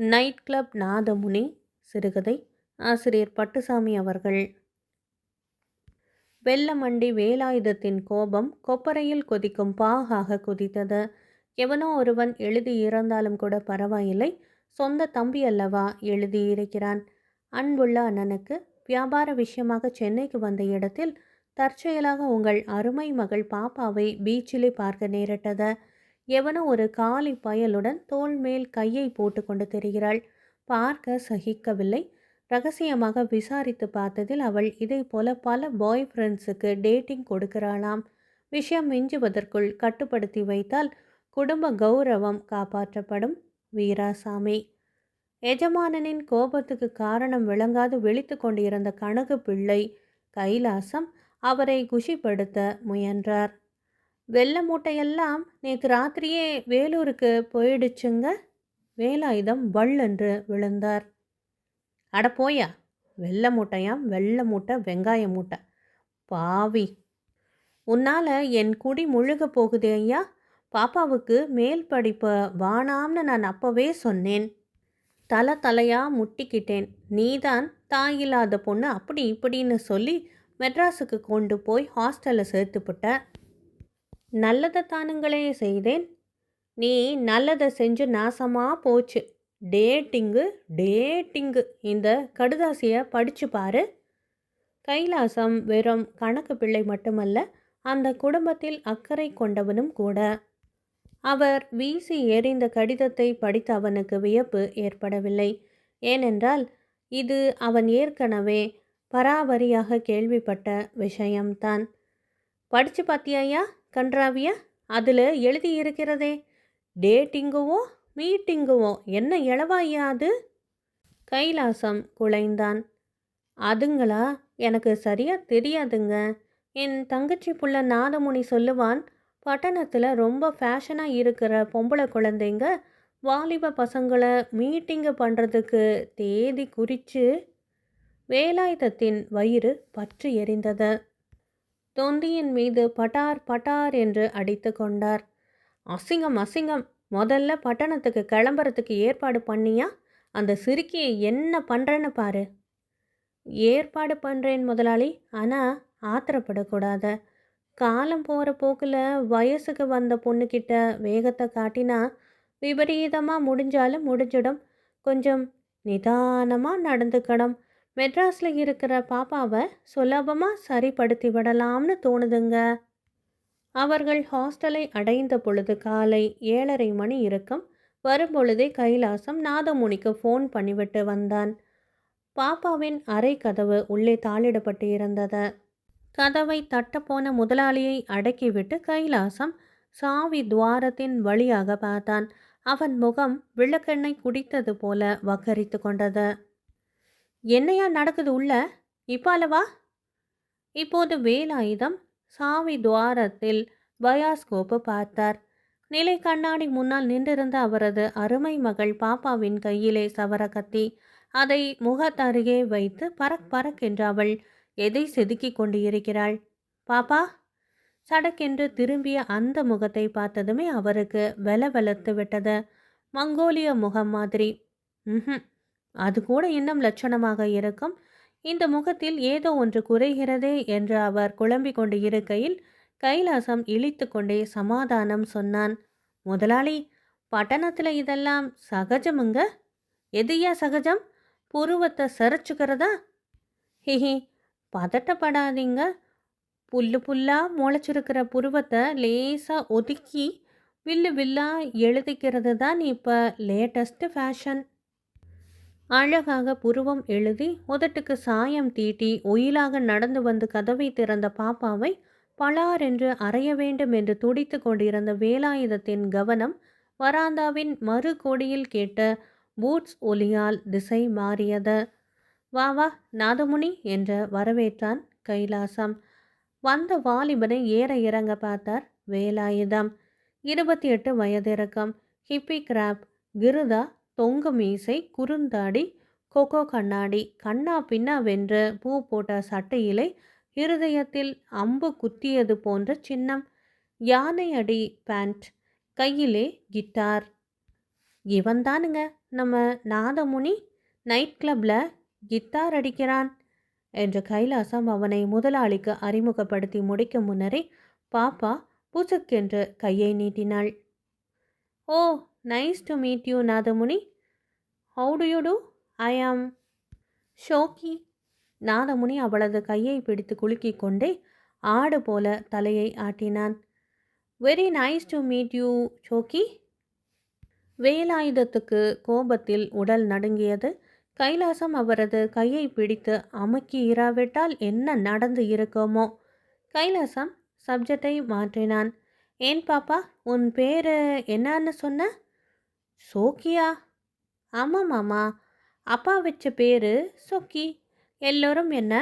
Night club Nathamuni சிறுகதை ஆசிரியர் பட்டுசாமி அவர்கள். வெள்ளமண்டி வேலாயுதத்தின் கோபம் கொப்பரையில் கொதிக்கும் பாகாக குதித்தது. எவனோ ஒருவன் எழுதி இறந்தாலும் கூட பரவாயில்லை சொந்த தம்பி அல்லவா எழுதியிருக்கிறான் அன்புள்ள அண்ணனுக்கு வியாபார விஷயமாக சென்னைக்கு வந்த இடத்தில் தற்செயலாக உங்கள் அருமை மகள் பாப்பாவை பீச்சிலே பார்க்க நேரிட்டது. எவனோ ஒரு காலி பயலுடன் தோல் மேல் கையை போட்டுக்கொண்டு தெரிகிறாள். பார்க்க சகிக்கவில்லை. ரகசியமாக விசாரித்து பார்த்ததில் அவள் இதை போல பல பாய் ஃப்ரெண்ட்ஸுக்கு டேட்டிங் கொடுக்கிறாளாம். விஷயம் மிஞ்சுவதற்குள் கட்டுப்படுத்தி வைத்தால் குடும்ப கௌரவம் காப்பாற்றப்படும். வீராசாமி. எஜமானனின் கோபத்துக்கு காரணம் விளங்காது விழித்து கொண்டிருந்த கனகு பிள்ளை கைலாசம் அவரை குஷிப்படுத்த முயன்றார். வெள்ளை மூட்டையெல்லாம் நேற்று ராத்திரியே வேலூருக்கு போயிடுச்சுங்க. வேலாயுதம் வள்ளென்று விழுந்தார். அட போயா வெள்ளை மூட்டையாம் வெள்ளை மூட்டை வெங்காய மூட்டை. பாவி. உன்னால் என் குடி முழுக போகுதே ஐயா. பாப்பாவுக்கு மேல் படிப்பை வானாம்னு நான் அப்போவே சொன்னேன். தலை தலையாக முட்டிக்கிட்டேன். நீதான் தாயில்லாத பொண்ணு அப்படி இப்படின்னு சொல்லி மெட்ராஸுக்கு கொண்டு போய் ஹாஸ்டலில் சேர்த்துப்பட்ட. நல்லதை தானுங்களே செய்தேன். நீ நல்லதை செஞ்சு நாசமாக போச்சு. Dating dating. இந்த கடுதாசியை படிச்சு பாரு. கைலாசம் வெறும் கணக்கு பிள்ளை மட்டுமல்ல அந்த குடும்பத்தில் அக்கறை கொண்டவனும் கூட. அவர் வீசி எறிந்த கடிதத்தை படித்த அவனுக்கு வியப்பு ஏற்படவில்லை. ஏனென்றால் இது அவன் ஏற்கனவே பராபரியாக கேள்விப்பட்ட விஷயம்தான். படித்து பார்த்தியாயா கன்றாவியா அதில் எழுதியிருக்கிறதே. டேட்டிங்குவோ மீட்டிங்குவோ என்ன இளவாயா அது? கைலாசம் குலைந்தான். அதுங்களா எனக்கு சரியாக தெரியாதுங்க. என் தங்கச்சி புள்ள நாதமுனி சொல்லுவான் பட்டணத்தில் ரொம்ப ஃபேஷனாக இருக்கிற பொம்பளை குழந்தைங்க வாலிப பசங்களை மீட்டிங்கு பண்ணுறதுக்கு தேதி குறித்து வேலாயுதத்தின் வயிறு பற்று எரிந்தது. தொந்தியின் மீது பட்டார் பட்டார் என்று அடித்து கொண்டார். அசிங்கம் அசிங்கம் முதல்ல பட்டணத்துக்கு கிளம்புறதுக்கு ஏற்பாடு பண்ணியா? அந்த சிறுக்கியை என்ன பண்ணுறேன்னு பாரு. ஏற்பாடு பண்ணுறேன் முதலாளி ஆனால் ஆத்திரப்படக்கூடாத. காலம் போகிற போக்கில் வயசுக்கு வந்த பொண்ணுக்கிட்ட வேகத்தை காட்டினா விபரீதமாக முடிஞ்சாலும் முடிஞ்சிடும். கொஞ்சம் நிதானமாக நடந்துக்கணும். மெட்ராஸில் இருக்கிற பாப்பாவை சுலபமாக சரிப்படுத்தி விடலாம்னு தோணுதுங்க. அவர்கள் ஹாஸ்டலை அடைந்த பொழுது காலை ஏழரை மணி இருக்கும் வரும்பொழுதே கைலாசம் நாதமுனிக்கு ஃபோன் பண்ணிவிட்டு வந்தான். பாப்பாவின் அறை கதவு உள்ளே தாளிடப்பட்டு இருந்தது. கதவை தட்டப்போன முதலாளியை அடக்கிவிட்டு கைலாசம் சாவி துவாரத்தின் வழியாக பார்த்தான். அவன் முகம் விளக்கெண்ணெய் குடித்தது போல வக்கரித்து கொண்டது. என்னையா நடக்குது உள்ள? அல்லவா? இப்போது வேலாயுதம் சாவி துவாரத்தில் பயாஸ்கோப்பு பார்த்தார். நிலை கண்ணாடி முன்னால் நின்றிருந்த அவரது அருமை மகள் பாப்பாவின் கையிலே சவர கத்தி அதை முகத்தருகே வைத்து பறக் பறக் என்று அவள் எதை செதுக்கி கொண்டு இருக்கிறாள் பாப்பா! சடக்கென்று திரும்பிய அந்த முகத்தை பார்த்ததுமே அவருக்கு வெல வெலத்து விட்டது. மங்கோலிய முகம் மாதிரி. ம் அது கூட இன்னும் லட்சணமாக இருக்கும். இந்த முகத்தில் ஏதோ ஒன்று குறைகிறதே என்று அவர் குழம்பிக் கொண்டு இருக்கையில் கைலாசம் இழித்து கொண்டே சமாதானம் சொன்னான். முதலாளி பட்டணத்தில் இதெல்லாம் சகஜமுங்க? எதையா சகஜம்? புருவத்தை சரிச்சுக்கிறதா? ஹிஹி பதட்டப்படாதீங்க. புல்லு புல்லாக முளைச்சிருக்கிற புருவத்தை லேசாக ஒதுக்கி வில்லு வில்லா எழுதிக்கிறது தான் இப்போ லேட்டஸ்ட்டு ஃபேஷன். அழகாக புருவம் எழுதி உதட்டுக்கு சாயம் தீட்டி ஒயிலாக நடந்து வந்து கதவை திறந்த பாப்பாவை பலார் என்று அறைய வேண்டும் என்று துடித்து கொண்டிருந்த வேலாயுதத்தின் கவனம் வராந்தாவின் மறு கொடியில் கேட்ட பூட்ஸ் ஒலியால் திசை மாறியது. வா வா நாதமுனி என்று வரவேற்றான் கைலாசம். வந்த வாலிபனை ஏற இறங்க பார்த்தார் வேலாயுதம். இருபத்தி எட்டு வயதிறக்கம். Hippie graph. கிருதா தொங்கு மீசை குறுந்தாடி கொக்கோ கண்ணாடி கண்ணா பின்னா வென்று பூ போட்ட சட்டையிலை இருதயத்தில் அம்பு குத்தியது போன்ற சின்னம் யானை அடி பேண்ட் கையிலே கிட்டார். இவன் தானுங்க. நம்ம நாதமுனி நைட் கிளப்பில் கித்தார் அடிக்கிறான் என்று கைலாசம் அவனை முதலாளிக்கு அறிமுகப்படுத்தி முடிக்கும் முன்னரே பாப்பா புசுக்கென்று கையை நீட்டினாள். ஓ nice to meet you Nathamuni. How do you do I am Shokki Nathamuni அவளது கையை பிடித்து குலுக்கிக் கொண்டே ஆடு போல தலையை ஆட்டினான். Very nice to meet you Shokki வேலாயுதத்துக்கு கோபத்தில் உடல் நடுங்கியது. கைலாசம் அவரது கையை பிடித்து அமுக்கி இராவிட்டால் என்ன நடந்து இருக்குமோ. கைலாசம் சப்ஜெக்டை மாற்றினான். ஏன் பாப்பா உன் பேர் என்னன்னு சொன்ன? சோக்கியா. ஆமாம் மாமா. அப்பா வச்ச பேர் சொக்கி. எல்லோரும் என்ன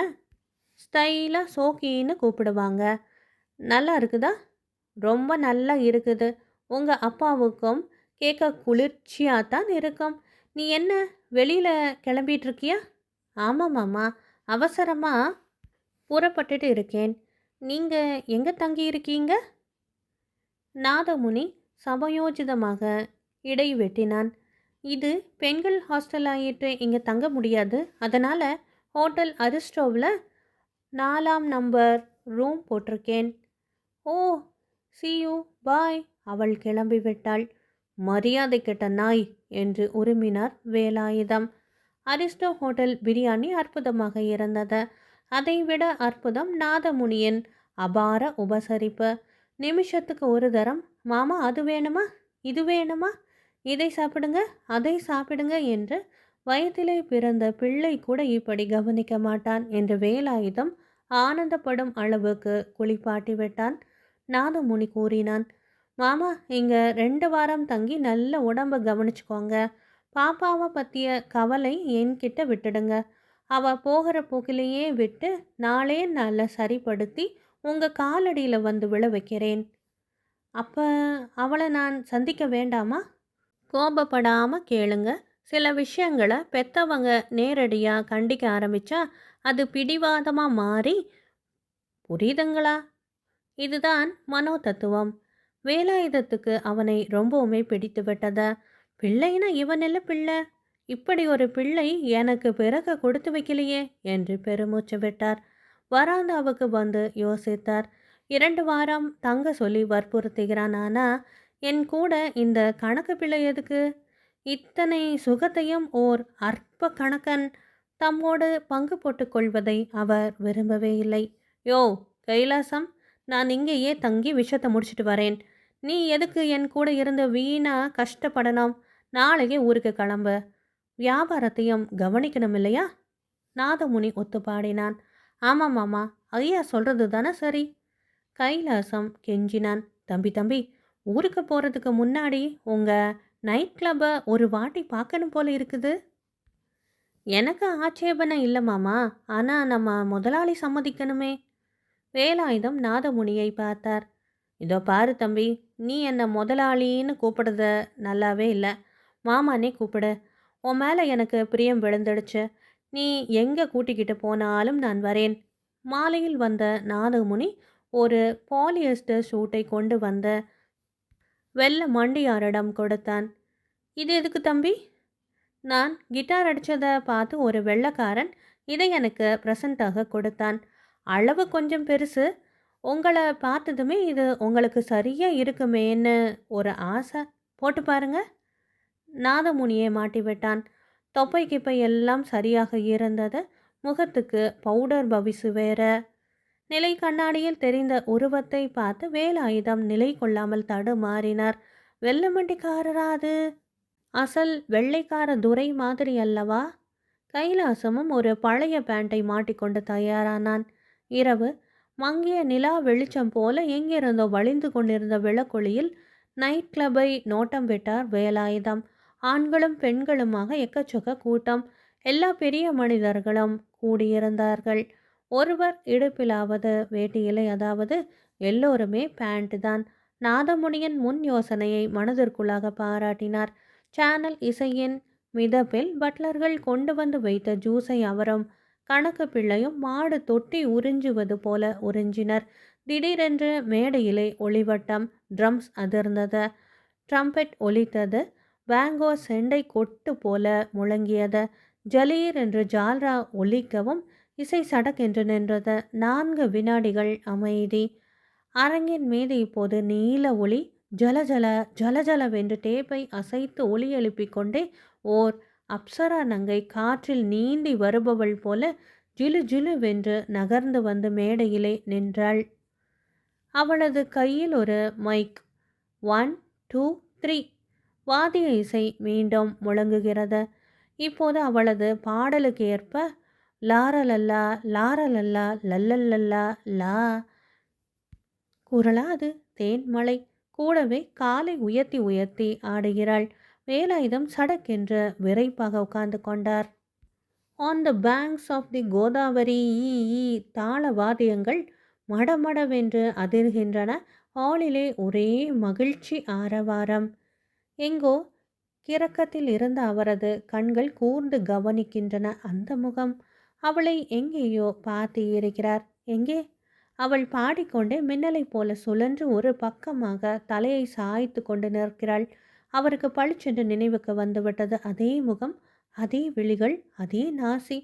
ஸ்டைலாக சோக்கின்னு கூப்பிடுவாங்க. நல்லா இருக்குதா? ரொம்ப நல்லா இருக்குது. உங்கள் அப்பாவுக்கும் கேட்க குளிர்ச்சியாக தான் இருக்கும். நீ என்ன வெளியில் கிளம்பிகிட்ருக்கியா ஆமாம் மாமா. அவசரமாக புறப்பட்டுட்டு இருக்கேன். நீங்கள் எங்கே தங்கி இருக்கீங்க நாதமுனி சமயோஜிதமாக இடை வெட்டினான் இது பெண்கள் ஹாஸ்டல் ஆகிட்டு இங்கே தங்க முடியாது. அதனால் ஹோட்டல் அரிஸ்டோவில் நாலாம் நம்பர் ரூம் போட்டிருக்கேன். ஓ சியூ பாய் அவள் கிளம்பிவிட்டாள் மரியாதை கெட்ட நாய் என்று உருமினார் வேலாயுதம். அரிஸ்டோ ஹோட்டல் பிரியாணி அற்புதமாக இருந்தது. அதைவிட அற்புதம் நாதமுனியின் அபார உபசரிப்பு. நிமிஷத்துக்கு ஒரு தரம். மாமா அது வேணுமா? இது வேணுமா? இதை சாப்பிடுங்க அதை சாப்பிடுங்க என்று வயதிலே பிறந்த பிள்ளை கூட இப்படி கவனிக்க மாட்டான் என்று வேலாயுதம் ஆனந்தப்படும் அளவுக்கு குளிப்பாட்டி விட்டான். நாதமுனி கூறினான் மாமா இங்கே ரெண்டு வாரம் தங்கி நல்ல உடம்ப கவனிச்சுக்கோங்க. பாப்பாவை பற்றிய கவலை என்கிட்ட விட்டுடுங்க. அவ போகிற போக்கிலேயே விட்டு நாளே நல்ல சரிப்படுத்தி உங்கள் காலடியில் வந்து விழ வைக்கிறேன். அப்போ அவளை நான் சந்திக்க வேண்டாமா? கோபப்படாமல் கேளுங்க. சில விஷயங்களை பெத்தவங்க நேரடியாக கண்டிக்க ஆரம்பித்தா அது பிடிவாதமாக மாறி புரியுதுங்களா? இதுதான் மனோ தத்துவம் வேலாயுதத்துக்கு அவனை ரொம்பவுமே பிடித்து விட்டத. பிள்ளைனா இவனெல்ல பிள்ளை? இப்படி ஒரு பிள்ளை எனக்கு பிறகு கொடுத்து வைக்கலையே என்று பெருமூச்சு விட்டார். வராந்தாவுக்கு வந்து யோசித்தார். இரண்டு வாரம் தங்க சொல்லி வற்புறுத்துகிறான். ஆனால் என் கூட இந்த கணக்கு பிள்ளை எதுக்கு? இத்தனை சுகத்தையும் ஓர் அற்ப கணக்கன் தம்மோடு பங்கு போட்டுக்கொள்வதை அவர் விரும்பவே இல்லை. யோ கைலாசம் நான் இங்கேயே தங்கி விஷத்தை முடிச்சிட்டு வரேன். நீ எதுக்கு என் கூட இருந்து வீணா கஷ்டப்படணும்? நாளைக்கே ஊருக்கு கிளம்பு. வியாபாரத்தையும் கவனிக்கணும் இல்லையா? நாதமுனி ஒத்து பாடினான் ஆமாம் மாமா ஐயா சொல்கிறது தானே சரி? கைலாசம் கெஞ்சினான். தம்பி தம்பி ஊருக்கு போகிறதுக்கு முன்னாடி உங்கள் நைட் கிளப்பை ஒரு வாட்டி பார்க்கணும் போல இருக்குது. எனக்கு ஆட்சேபனை இல்லை மாமா. ஆனால் நம்ம முதலாளி சம்மதிக்கணுமே. வேலாயுதம் நாதமுனியை பார்த்தார். இதோ பாரு தம்பி நீ என்னை முதலாளின்னு கூப்பிடுறத நல்லாவே இல்லை. மாமானே கூப்பிடு. உன் மேலே எனக்கு பிரியம் விழுந்துடுச்சு. நீ எங்கே கூட்டிக்கிட்டு போனாலும் நான் வரேன். மாலையில் வந்த நாதமுனி ஒரு பாலியஸ்டர் சூட்டை கொண்டு வந்த வெள்ளை மண்டியாரிடம் கொடுத்தான். இது எதுக்கு தம்பி? நான் கிட்டார் அடித்ததை பார்த்து ஒரு வெள்ளைக்காரன் இதை எனக்கு ப்ரெசண்ட்டாக கொடுத்தான். அளவு கொஞ்சம் பெருசு. உங்களை பார்த்ததுமே இது உங்களுக்கு சரியாக இருக்குமேன்னு ஒரு ஆசை. போட்டு பாருங்க. நாதமுனியை மாட்டி விட்டான் தொப்பை கிப்பை எல்லாம் சரியாக இருந்தது. முகத்துக்கு பவுடர் பவிசு வேற. நிலை கண்ணாடியில் தெரிந்த உருவத்தை பார்த்து வேலாயுதம் நிலை கொள்ளாமல் தடுமாறினார். வெள்ளமண்டிக்காரரா அது? அசல் வெள்ளைக்கார துரை மாதிரி அல்லவா? கைலாசமும் ஒரு பழைய பேண்டை மாட்டிக்கொண்டு தயாரானான். இரவு மங்கிய நிலா வெளிச்சம் போல எங்கிருந்தோ வழிந்து கொண்டிருந்த விளக்கொளியில் நைட் கிளப்பை நோட்டம் விட்டார் வேலாயுதம். ஆண்களும் பெண்களுமாக எக்கச்சக்க கூட்டம். எல்லா பெரிய மனிதர்களும் கூடியிருந்தார்கள். ஒருவர் இடுப்பிலாவது வேட்டியிலை அதாவது எல்லோருமே பேண்ட் தான். நாதமுனியின் முன் யோசனையை மனதிற்குள்ளாக பாராட்டினார். சேனல் இசையின் மிதப்பில் பட்லர்கள் கொண்டு வந்து வைத்த ஜூஸை அவரும் கணக்கு பிள்ளையும் மாடு தொட்டி உறிஞ்சுவது போல உறிஞ்சினர். திடீரென்று மேடையிலே ஒளிவட்டம் ட்ரம்ஸ் அதிர்ந்தது. ட்ரம்பெட் ஒலித்தது. வேங்கோ செண்டை கொட்டு போல முழங்கியது. ஜலீர் என்று ஜால்ரா ஒலிக்கவும் இசை சடக்கென்று நின்றது. நான்கு வினாடிகள் அமைதி. அரங்கின் மீது இப்போது நீல ஒளி. ஜலஜல ஜலஜலவென்று டேப்பை அசைத்து ஒளி எழுப்பிக் கொண்டே ஓர் அப்சரா நங்கை காற்றில் நீந்தி வருபவள் போல ஜிலு ஜிலுவென்று நகர்ந்து வந்து மேடையிலே நின்றாள். அவளது கையில் ஒரு மைக். One two three. வாத்திய இசை மீண்டும் முழங்குகிறது. இப்போது அவளது பாடலுக்கு ஏற்ப லாரலல்லா லாரலல்லா லல்லல்லல்லா லா. குரலாது தேன்மலை கூடவே காலை உயர்த்தி உயர்த்தி ஆடுகிறாள். வேலாயுதம் சடக்கென்று விரைப்பாக உட்கார்ந்து கொண்டார். On the banks of the Godavari ஈ ஈ தாள வாத்தியங்கள் மடமடவென்று அதிர்கின்றன. ஹாலிலே ஒரே மகிழ்ச்சி ஆரவாரம். எங்கோ கிறக்கத்தில் இருந்த அவரது கண்கள் கூர்ந்து கவனிக்கின்றன. அந்த முகம் அவளை எங்கேயோ பார்த்து இருக்கிறார் எங்கே? அவள் பாடிக்கொண்டே மின்னலைப் போல சுழன்று ஒரு பக்கமாக தலையை சாய்த்து கொண்டு நிற்கிறாள். அவருக்கு பளிச்சென்று நினைவுக்கு வந்துவிட்டது. அதே முகம் அதே விழிகள் அதே நாசி.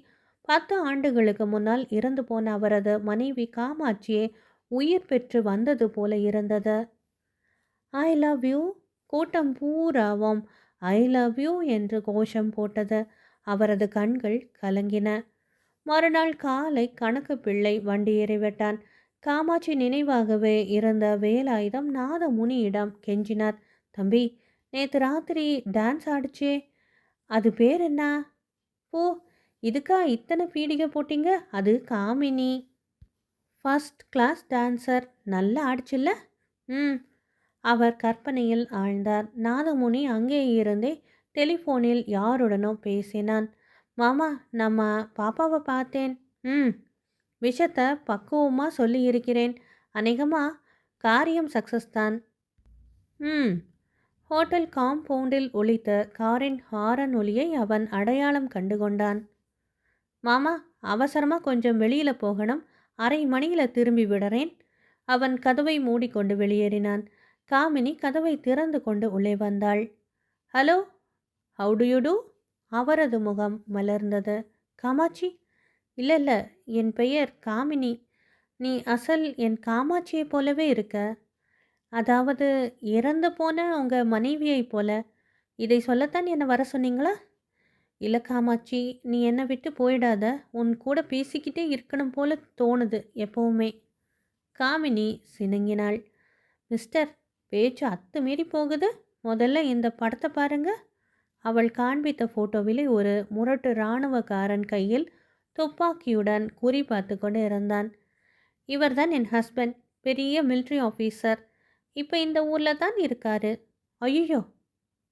பத்து ஆண்டுகளுக்கு முன்னால் இறந்து போன அவரது மனைவி காமாட்சியே உயிர் பெற்று வந்தது போல இருந்தது. ஐ லவ் யூ கூட்டம் பூராவும் ஐ லவ் யூ என்று கோஷம் போட்டது. அவரது கண்கள் கலங்கின. மறுநாள் காலை கணக்கு பிள்ளை வண்டி ஏறிவிட்டான். காமாட்சி நினைவாகவே இருந்த வேலாயுதம் நாதமுனியிடம் கெஞ்சினார். தம்பி நேற்று ராத்திரி டான்ஸ் ஆடிச்சே. அது பேர் என்ன? ஓ இதுக்கா இத்தனை பீடிகை போட்டீங்க? அது காமினி. ஃபஸ்ட் கிளாஸ் டான்சர் நல்லா ஆடிச்சுல்ல? ம். அவர் கற்பனையில் ஆழ்ந்தார். நாதமுனி அங்கே இருந்தே டெலிஃபோனில் யாருடனோ பேசினான். மாமா நம்ம பாப்பாவை பார்த்தேன். ம் விஷத்தை பக்குவமாக சொல்லி இருக்கிறேன். அநேகமாக காரியம் சக்ஸஸ் தான். ம் ஹோட்டல் காம்பவுண்டில் ஒழித்த காரின் ஹாரன் ஒலியை அவன் அடையாளம் கண்டு கொண்டான். மாமா அவசரமாக கொஞ்சம் வெளியில் போகணும். அரை மணியில் திரும்பி விடுறேன். அவன் கதவை மூடிக்கொண்டு வெளியேறினான். காமினி கதவை திறந்து கொண்டு உள்ளே வந்தாள். Hello how do you do? அவரது முகம் மலர்ந்தது. காமாட்சி இல்லை இல்லை என் பெயர் காமினி. நீ அசல் என் காமாட்சியைப் போலவே இருக்க. அதாவது இறந்து போன உங்கள் மனைவியைப் போல. இதை சொல்லத்தான் என்னை வர சொன்னீங்களா? இல்லை காமாட்சி நீ என்னை விட்டு போயிடாத. உன் கூட பேசிக்கிட்டே இருக்கணும் போல தோணுது எப்பவுமே. காமினி சினுங்கினாள். மிஸ்டர் பேச்சு அத்துமீறி போகுது. முதல்ல இந்த படத்தை பாருங்கள் அவள் காண்பித்த போட்டோவிலே ஒரு முரட்டு இராணுவக்காரன் கையில் துப்பாக்கியுடன் குறி பார்த்து கொண்டு இருந்தான். இவர்தான் என் ஹஸ்பண்ட் பெரிய மிலிட்ரி ஆஃபீஸர் இப்போ இந்த ஊரில் தான் இருக்காரு. ஐயோ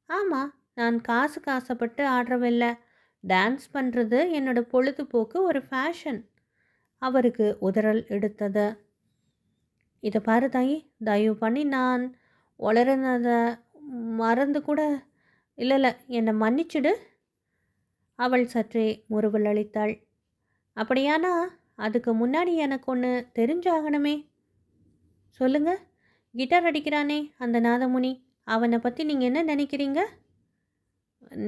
ஆமாம் நான் காசு காசப்பட்டு ஆடுறவில்லை. டான்ஸ் பண்ணுறது என்னோட பொழுதுபோக்கு ஒரு ஃபேஷன் அவருக்கு உதறல் எடுத்தது. இதை பாரு தாயி தயவு பண்ணி நான் வளர்னதை மறந்து கூட இல்லை இல்லை என்னை மன்னிச்சிடு. அவள் சற்றே முறுவல் அளித்தாள். அப்படியானா அதுக்கு முன்னாடி எனக்கு ஒன்று தெரிஞ்சாகணுமே? சொல்லுங்க. கிட்டார் அடிக்கிறானே அந்த நாதமுனி. அவனை பற்றி நீங்கள் என்ன நினைக்கிறீங்க?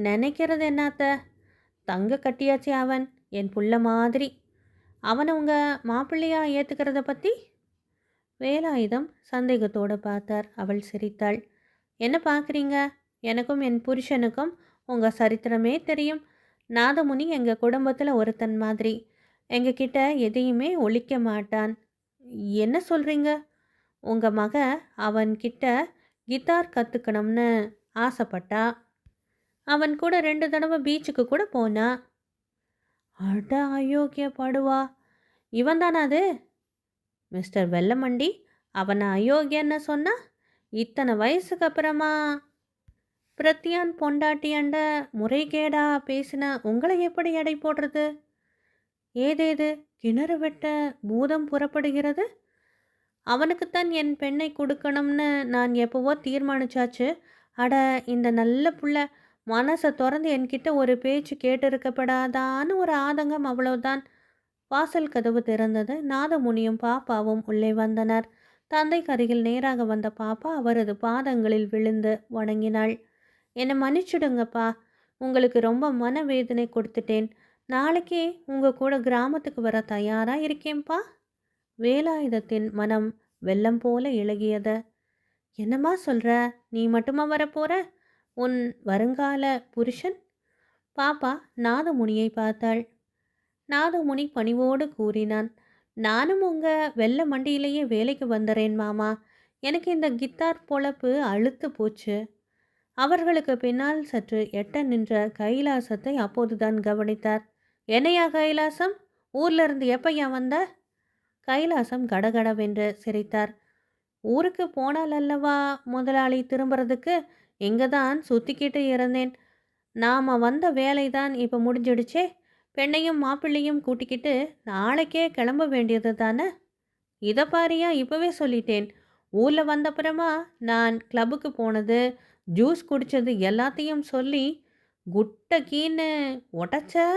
நினைக்கிறது என்னத்த தங்க கட்டியாச்சு அவன் என் புள்ள மாதிரி. அவனை உங்கள் மாப்பிள்ளையா ஏற்றுக்கிறத பற்றி வேலாயுதம் சந்தேகத்தோடு பார்த்தார். அவள் சிரித்தாள். என்ன பார்க்குறீங்க? எனக்கும் என் புருஷனுக்கும் உங்கள் சரித்திரமே தெரியும். நாதமுனி எங்கள் குடும்பத்தில் ஒருத்தன் மாதிரி. எங்ககிட்ட எதையுமே ஒழிக்க மாட்டான். என்ன சொல்கிறீங்க உங்கள் மக அவன்கிட்ட கிட்டார் கற்றுக்கணும்னு ஆசைப்பட்டா. அவன் கூட ரெண்டு தடவை பீச்சுக்கு கூட போனா. அட அயோக்கியப்படுவா. இவன் தானா அது? மிஸ்டர் வெள்ளமண்டி அவனை அயோக்கியன்னு சொன்னா இத்தனை வயசுக்கு அப்புறமா? பிரத்தியான் பொண்டாட்டியாண்ட முறைகேடா பேசின உங்களை எப்படி எடை போடுறது? ஏதேது கிணறு வெட்ட பூதம் புறப்படுகிறது? அவனுக்குத்தான் என் பெண்ணை கொடுக்கணும்னு நான் எப்போவோ தீர்மானிச்சாச்சு. அட இந்த நல்ல புள்ள மனசை திறந்து என்கிட்ட ஒரு பேச்சு கேட்டிருக்கப்படாதான்னு ஒரு ஆதங்கம் அவ்வளவுதான். வாசல் கதவு திறந்தது. நாதமுனியும் பாப்பாவும் உள்ளே வந்தனர். தந்தை கருகில் நேராக வந்த பாப்பா அவரது பாதங்களில் விழுந்து வணங்கினாள். என்னை மன்னிச்சுடுங்கப்பா. உங்களுக்கு ரொம்ப மனவேதனை கொடுத்துட்டேன். நாளைக்கே உங்கள் கூட கிராமத்துக்கு வர தயாராக இருக்கேன்ப்பா. வேலாயுதத்தின் மனம் வெள்ளம் போல இழகியத என்னம்மா சொல்கிற நீ மட்டுமா வரப்போற? உன் வருங்கால புருஷன்? பாப்பா நாதமுனியை பார்த்தாள். நாதமுனி பணிவோடு கூறினான். நானும் உங்கள் வெள்ளை மண்டியிலேயே வேலைக்கு வந்துறேன் மாமா. எனக்கு இந்த கித்தார் பொழப்பு அழுத்து போச்சு. அவர்களுக்கு பின்னால் சற்று எட்ட நின்ற கைலாசத்தை அப்போதுதான் கவனித்தார். என்னையா கைலாசம்? ஊர்ல இருந்து எப்பையா வந்த? கைலாசம் கடகடவென்று சிரித்தார். ஊருக்கு போனால் அல்லவா முதலாளி திரும்புறதுக்கு? இங்கே தான் சுற்றிக்கிட்டு இருந்தேன். நாம் வந்த வேலை தான் இப்போ முடிஞ்சிடுச்சே. பெண்ணையும் மாப்பிள்ளையும் கூட்டிக்கிட்டு நாளைக்கே கிளம்ப வேண்டியது தானே? இதை பாரியா இப்போவே சொல்லிட்டேன். ஊரில் வந்தப்புறமா நான் கிளப்புக்கு போனது ஜூஸ் குடித்தது எல்லாத்தையும் சொல்லி குட்டக்கீன்னு உடச்ச?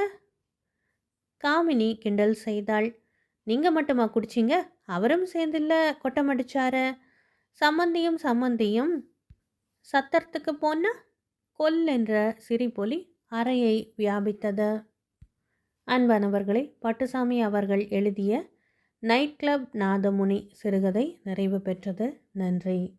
காமினி கிண்டல் செய்தாள். நீங்கள் மட்டுமா குடிச்சிங்க? அவரும் சேர்ந்தில்ல கொட்டமடிச்சார? சம்மந்தியும் சம்மந்தியும். சத்தரத்துக்கு போனா கொல் என்ற சிரிப்பொலி அறையை வியாபித்தது. அன்பானவர்களை பட்டுசாமி அவர்கள் எழுதிய நைட் கிளப் நாதமுனி சிறுகதை நிறைவு பெற்றது. நன்றி.